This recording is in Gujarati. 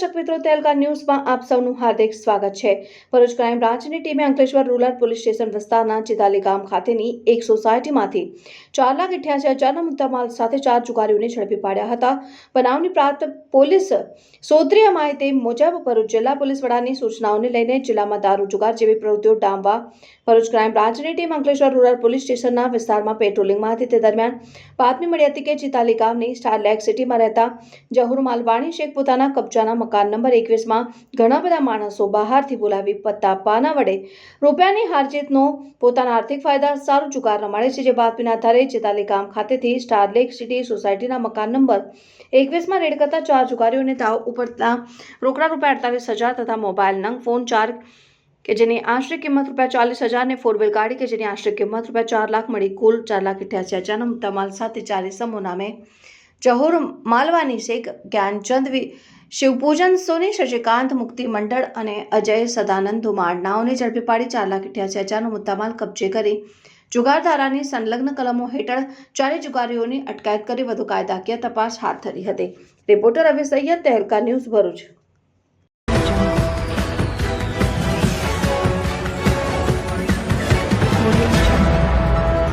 દર્શક મિત્રો, તેલકા ન્યૂઝમાં આપ સૌનું હાર્દિક સ્વાગત છે. ભરૂચ ક્રાઇમ બ્રાન્ચની ટીમે અંકલેશ્વર રૂરલ પોલીસ સ્ટેશન વિસ્તારના ચિતાલી ગામ ખાતેની એક સોસાયટીમાંથી ચાર લાખ અઠ્યાસી હજારના મુદ્દામાલ સાથે ચાર જુગારીઓને ઝડપી પાડ્યા હતા. બનાવની પ્રાપ્ત પોલીસ સોત્રીય માહિતી મુજબ ભરૂચ જિલ્લા પોલીસ વડાની સૂચનાઓને લઈને જિલ્લામાં દારૂ જુગાર જેવી પ્રવૃત્તિઓ ડામવા ભરૂચ ક્રાઇમ બ્રાન્ચની ટીમ અંકલેશ્વર રૂરલ પોલીસ સ્ટેશનના વિસ્તારમાં પેટ્રોલિંગમાં હતી. તે દરમિયાન બાતમી મળી હતી કે ચિતાલી ગામની સ્ટાર લેક સિટીમાં રહેતા જહુર માલવાણી શેખ પોતાના કબજાના મકાન નંબર એકવીસમાં ઘણા બધા માણસો બહારથી બોલાવી પત્તા પાના વડે રૂપિયાની હારજીતનો પોતાના આર્થિક ફાયદા સારું ચુકારવા મળે છે, જે બાતમીના આધારે ચેતાલી ગામ ખાતેથી સ્ટાર લેક સિટી સોસાયટીના મકાન નંબર એકવીસમાં રેડ કરતા ચાર જુગારીઓને તાવ ઉપડતા રોકડા રૂપિયા અડતાલીસ હજાર તથા મોબાઈલ નંગ, ફોન ચાર કે જેની આશરે કિંમત રૂપિયા ચાલીસ હજાર ને ફોર વ્હીલ ગાડી કે જેની આશરે કિંમત રૂપિયા ચાર લાખ મળી કુલ ચાર લાખ અઠ્યાસી હજારના મુદ્દામાલ સાથે ચાલીસ સમૂહ નામે જહુર માલવાની શેખ જ્ઞાનચંદ શિવપૂજન, સોની, શશિકાંત, મુક્તિ મંડળ અને અજય સદાનંદ ધુમાડનાઓને ઝડપી પાડી ચાર લાખ અઠ્યાસી હજારનો મુદ્દામાલ કબજે કરી. જુગારધારાની સંલગ્ન કલમો હેઠળ ચારે જુગારીઓની અટકાયત કરી વધુ કાયદાકીય તપાસ હાથ ધરી હતી. Reporter Abhi Sayed, Tehelka news Bharuch. Audio